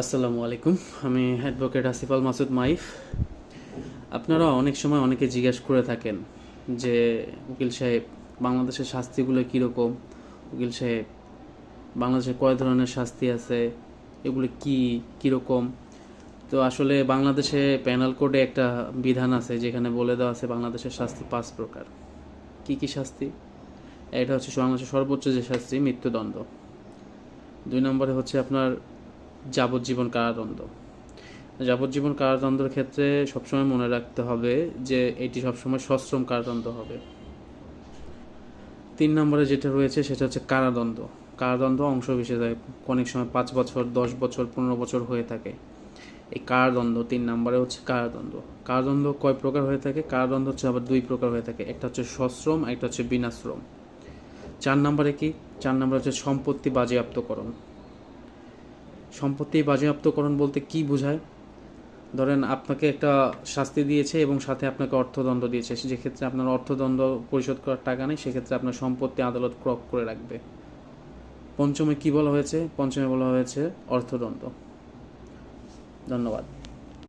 আসসালামু আলাইকুম। আমি অ্যাডভোকেট আসিফ আল মাসুদ মাইফ। আপনারা অনেক সময় অনেকে জিজ্ঞেস করে থাকেন যে, উকিল সাহেব, বাংলাদেশের শাস্তিগুলো কীরকম? উকিল সাহেব, বাংলাদেশে কয় ধরনের শাস্তি আছে? এগুলো কি, কীরকম? তো আসলে বাংলাদেশে প্যানাল কোডে একটা বিধান আছে, যেখানে বলে দেওয়া আছে বাংলাদেশের শাস্তি পাঁচ প্রকার। কি কি শাস্তি? এটা হচ্ছে বাংলাদেশের সর্বোচ্চ যে শাস্তি, মৃত্যুদণ্ড। দুই নম্বরে হচ্ছে আপনার যাবজ্জীবন কারাদণ্ড। যাবজ্জীবন কারাদণ্ডের ক্ষেত্রে সবসময় মনে রাখতে হবে যে এটি সবসময় সশ্রম কারাদণ্ড হবে। তিন নম্বরে যেটা রয়েছে সেটা হচ্ছে কারাদণ্ড। কারাদণ্ড অংশ বিশেষে অনেক সময় পাঁচ বছর, দশ বছর, পনেরো বছর হয়ে থাকে। এই কারাদণ্ড তিন নম্বরে হচ্ছে কারাদণ্ড। কারাদণ্ড কয় প্রকার হয়ে থাকে? কারাদণ্ড হচ্ছে আবার দুই প্রকার হয়ে থাকে। একটা হচ্ছে সশ্রম একটা হচ্ছে বিনাশ্রম। চার নম্বরে কি? চার নম্বরে হচ্ছে সম্পত্তি বাজেয়াপ্তকরণ। সম্পত্তি বাজেয়াপ্তকরণ বলতে কি বোঝায়? ধরেন আপনাকে একটা শাস্তি দিয়েছে এবং সাথে আপনাকে অর্থদণ্ড দিয়েছে যেক্ষেত্রে আপনার অর্থদণ্ড পরিশোধ করার টাকা নেই, সেক্ষেত্রে আপনার সম্পত্তি আদালত ক্রক করে রাখবে। পঞ্চমে কি বলা হয়েছে? পঞ্চমে বলা হয়েছে অর্থদণ্ড। ধন্যবাদ।